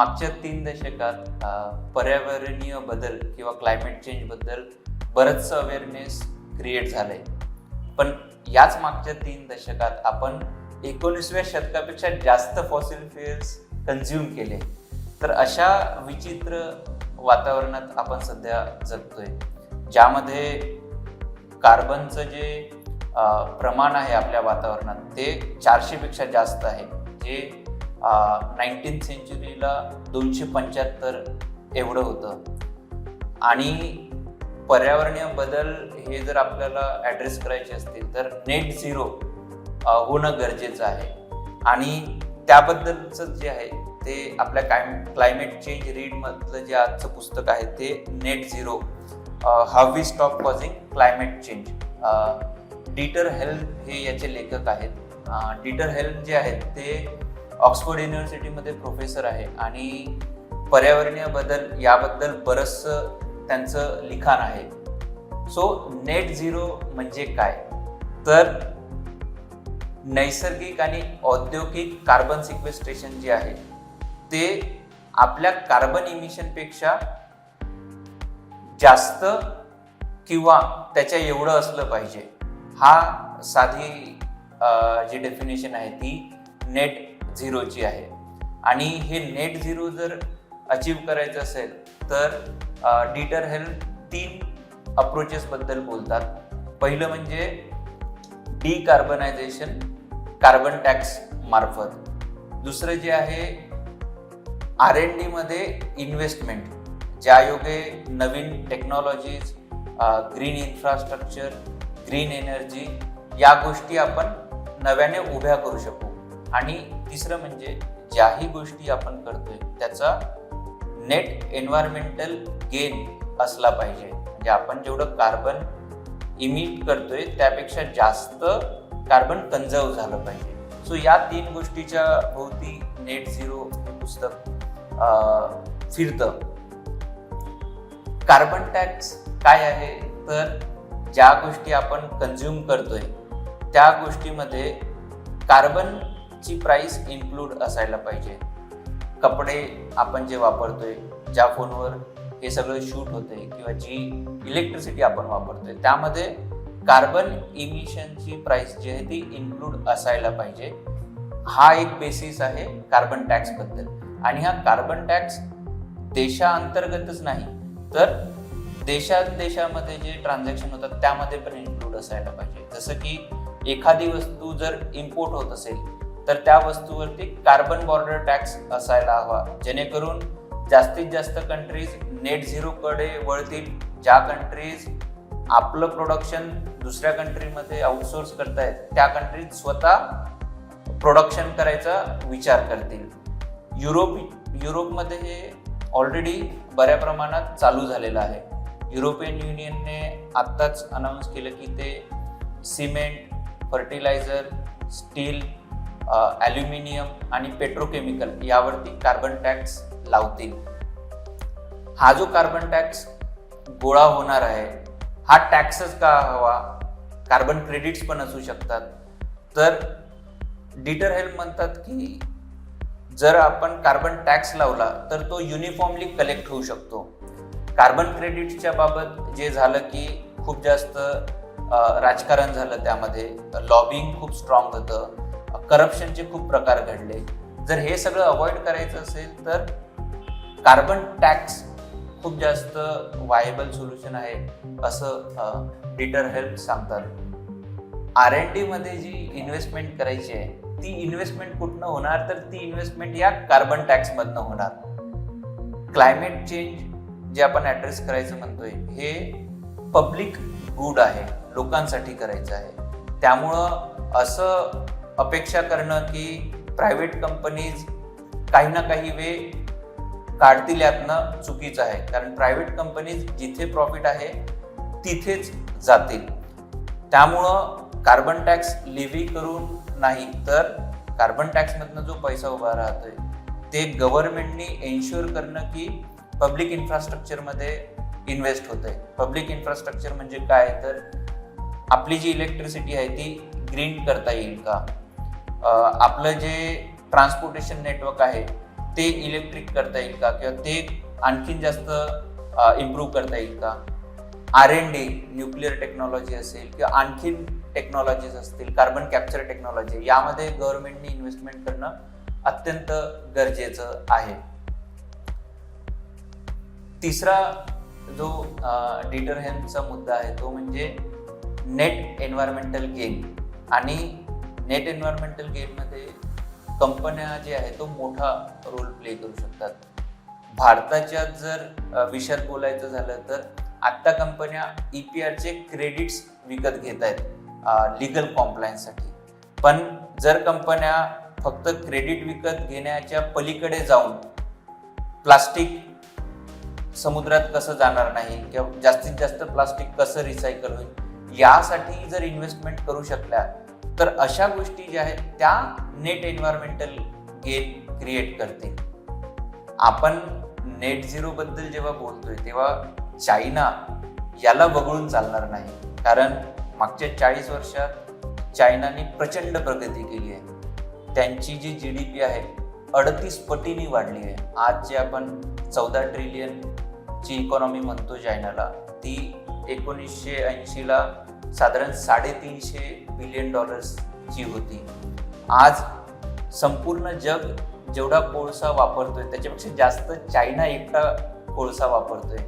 मागच्या तीन दशकात पर्यावरणीय बदल किंवा क्लायमेट चेंजबद्दल बरंचसं अवेअरनेस क्रिएट झालंय. पण याच मागच्या तीन दशकात आपण एकोणीसव्या शतकापेक्षा जास्त फॉसिल फ्युएल्स कन्झ्युम केले. तर अशा विचित्र वातावरणात आपण सध्या जगतोय ज्यामध्ये कार्बनचं जे प्रमाण आहे आपल्या वातावरणात ते चारशेपेक्षा जास्त आहे. जे नाईन्टीन सेंचुरीला दोनशे पंच्याहत्तर एवढं होतं. आणि पर्यावरणीय बदल हे जर आपल्याला ॲड्रेस करायचे असतील तर नेट झिरो होणं गरजेचं आहे. आणि त्याबद्दलचं जे आहे ते आपल्या काय क्लायमेट चेंज रीडमधलं जे आजचं पुस्तक आहे ते net zero how we stop causing climate change Dieter Helm हे याचे लेखक आहेत. डीटर हेल्थ जे आहेत ते ऑक्सफोर्ड युनिव्हर्सिटीमध्ये प्रोफेसर आहे आणि पर्यावरणीय बदल याबद्दल बरंचसं त्यांचं लिखाण आहे. सो नेट झिरो म्हणजे काय? तर नैसर्गिक आणि औद्योगिक कार्बन सिक्वेस्ट्रेशन जे आहे ते आपल्या कार्बन इमिशनपेक्षा जास्त किंवा त्याच्या एवढं असलं पाहिजे. हा साधी जी डेफिनेशन आहे ती नेट झिरोची आहे. आणि हे नेट झिरो जर अचीव करायचं असेल तर डीटर हेल्थ तीन अप्रोचेसबद्दल बोलतात. पहिलं म्हणजे डिकार्बनायझेशन कार्बन टॅक्स मार्फत. दुसरं जे आहे आर एन डीमध्ये इन्व्हेस्टमेंट ज्यायोगे नवीन technologies green infrastructure green energy या गोष्टी आपण नव्याने उभ्या करू शकू. आणि तिसरं म्हणजे ज्याही गोष्टी आपण करतोय त्याचा नेट एन्व्हायरमेंटल गेन असला पाहिजे. म्हणजे आपण जेवढं कार्बन इमिट करतोय त्यापेक्षा जास्त कार्बन कन्झर्व झालं पाहिजे. सो या तीन गोष्टीच्या भोवती नेट झिरो हे पुस्तक फिरतं. कार्बन टॅक्स काय आहे? तर ज्या गोष्टी आपण कन्झ्युम करतोय त्या गोष्टीमध्ये कार्बन ची प्राइस इन्क्लूड असायला पाहिजे. कपडे आपण जे वापरतोय ज्या फोनवर हे सगळं शूट होते किंवा जी इलेक्ट्रिसिटी आपण वापरतोय त्यामध्ये कार्बन इमिशनची प्राईस जी आहे ती इन्क्लूड असायला पाहिजे. हा एक बेसिस आहे कार्बन टॅक्सबद्दल. आणि हा कार्बन टॅक्स देशांतर्गतच नाही तर देशात देशामध्ये जे ट्रान्झॅक्शन होतात त्यामध्ये पण इन्क्लूड असायला पाहिजे. जसं की एखादी वस्तू जर इम्पोर्ट होत असेल तर त्या वस्तूवरती कार्बन बॉर्डर टॅक्स असायला हवा. जेणेकरून जास्तीत जास्त कंट्रीज नेट झिरोकडे वळतील. ज्या कंट्रीज आपलं प्रोडक्शन दुसऱ्या कंट्रीमध्ये आउटसोर्स करतायत त्या कंट्रीज स्वतः प्रोडक्शन करायचा विचार करतील. युरोप युरोपमध्ये हे ऑलरेडी बऱ्या प्रमाणात चालू झालेलं आहे. युरोपियन युनियनने आत्ताच अनाऊन्स केलं की ते सिमेंट फर्टिलायझर स्टील ॲल्युमिनियम आणि पेट्रोकेमिकल यावरती कार्बन टॅक्स लावतील. हा जो कार्बन टॅक्स गोळा होणार आहे हा टॅक्सच का हवा? कार्बन क्रेडिट्स पण असू शकतात. तर डिटर हेल्प म्हणतात की जर आपण कार्बन टॅक्स लावला तर तो युनिफॉर्मली कलेक्ट होऊ शकतो. कार्बन क्रेडिट्सच्या बाबत जे झालं की खूप जास्त राजकारण झालं त्यामध्ये. लॉबिंग खूप स्ट्रॉंग होतं. करप्शनचे खूप प्रकार घडले. जर हे सगळं अवॉइड करायचं असेल तर कार्बन टॅक्स खूप जास्त वायबल सोल्युशन आहे असं डिटर हेल्प सांगतात. आर एन डीमध्ये जी इन्व्हेस्टमेंट करायची आहे ती इन्व्हेस्टमेंट कुठनं होणार? तर ती इन्व्हेस्टमेंट या कार्बन टॅक्समधनं होणार. क्लायमेट चेंज जे आपण ॲड्रेस करायचं म्हणतोय हे पब्लिक गुड आहे लोकांसाठी करायचं आहे. त्यामुळं असं अपेक्षा करणं की प्रायव्हेट कंपनीज काही ना काही वे काढतील यातनं चुकीचं आहे. कारण प्रायव्हेट कंपनीज जिथे प्रॉफिट आहे तिथेच जातील. त्यामुळं कार्बन टॅक्स लिव्ही करून नाही तर कार्बन टॅक्समधनं जो पैसा उभा राहतोय ते गव्हर्नमेंटनी एन्श्युअर करणं की पब्लिक इन्फ्रास्ट्रक्चरमध्ये इन्व्हेस्ट होत आहे पब्लिक इन्फ्रास्ट्रक्चर म्हणजे काय? तर आपली जी इलेक्ट्रिसिटी आहे ती ग्रीन करता येईल का? आपलं जे ट्रान्सपोर्टेशन नेटवर्क आहे ते इलेक्ट्रिक करता येईल का? किंवा ते आणखीन जास्त इम्प्रूव्ह करता येईल का? R and D nuclear technology असेल किंवा आणखीन टेक्नॉलॉजीज असतील कार्बन कॅप्चर टेक्नॉलॉजी यामध्ये गव्हर्नमेंटने इन्व्हेस्टमेंट करणं अत्यंत गरजेचं आहे. तिसरा जो डिटरहेमचा मुद्दा आहे तो म्हणजे नेट एन्व्हायरमेंटल गेन आणि नेट एन्व्हायरमेंटल गेममध्ये कंपन्या जे आहे तो मोठा रोल प्ले करू शकतात. भारताच्या जर विषयात बोलायचं झालं तर आत्ता कंपन्या ई पी आरचे क्रेडिट्स विकत घेत आहेत लिगल कॉम्प्लायन्ससाठी पण जर कंपन्या फक्त क्रेडिट विकत घेण्याच्या पलीकडे जाऊन प्लास्टिक समुद्रात कसं जाणार नाही किंवा जास्तीत जास्त प्लास्टिक कसं रिसायकल होईल यासाठी जर इन्व्हेस्टमेंट करू शकल्या तर अशा गोष्टी ज्या आहेत त्या नेट एन्व्हायरमेंटल गेन क्रिएट करते आपण नेट झिरो बद्दल जेव्हा बोलतोय तेव्हा चायना याला वगळून चालणार नाही. कारण मागच्या चाळीस वर्षात चायनाने प्रचंड प्रगती केली आहे. त्यांची जी जी डी पी आहे अडतीस पटीने वाढली आहे. आज जे आपण चौदा ट्रिलियन ची इकॉनॉमी म्हणतो चायनाला ती एकोणीसशे ऐंशीला साधारण साडेतीनशे बिलियन डॉलर्सची होती. आज संपूर्ण जग जेवढा कोळसा वापरतोय त्याच्यापेक्षा जास्त चायना एकटा कोळसा वापरतोय.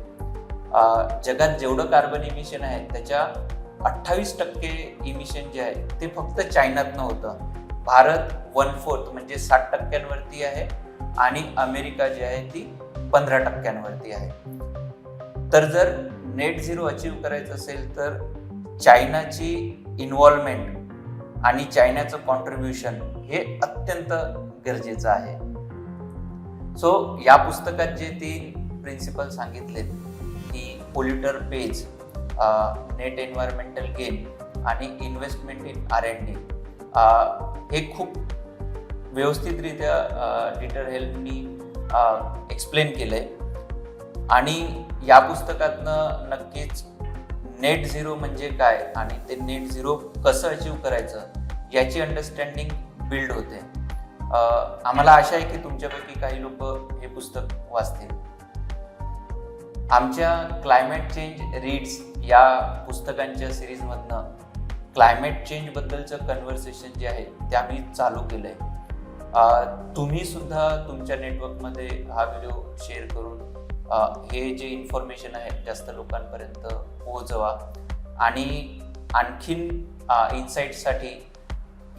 जगात जेवढं कार्बन इमिशन आहे त्याच्या अठ्ठावीस टक्के इमिशन जे आहे ते फक्त चायनातनं होतं. भारत वन फोर्थ म्हणजे साठ टक्क्यांवरती आहे आणि अमेरिका जी आहे ती पंधरा टक्क्यांवरती आहे. तर जर नेट झिरो अचीव करायचं असेल तर चायनाची इन्व्हॉल्वमेंट आणि चायनाचं कॉन्ट्रीब्युशन हे अत्यंत गरजेचं आहे. सो या पुस्तकात जे तीन प्रिन्सिपल सांगितलेत की polluter pays net environmental gain आणि investment in R and D हे खूप व्यवस्थितरित्या डिटर हेल्पनी एक्सप्लेन केलंय. आणि या पुस्तकातनं नक्कीच नेट झिरो म्हणजे काय आणि ते नेट झिरो कसं अचीव करायचं याची अंडरस्टँडिंग बिल्ड होते. आम्हाला आशा आहे की तुमच्यापैकी काही लोक हे पुस्तक वाचतील. आमच्या क्लायमेट चेंज रीड्स या पुस्तकांच्या सिरीजमधनं क्लायमेट चेंज बद्दलचं कन्व्हर्सेशन जे आहे ते आम्ही चालू केलंय. आहे तुम्ही सुद्धा तुमच्या नेटवर्कमध्ये हा व्हिडिओ शेअर करून हे जे इन्फॉर्मेशन आहे जास्त लोकांपर्यंत पोहोचवा. आणि आणखीन इन्साईटसाठी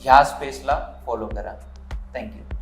ह्या स्पेसला फॉलो करा. थँक्यू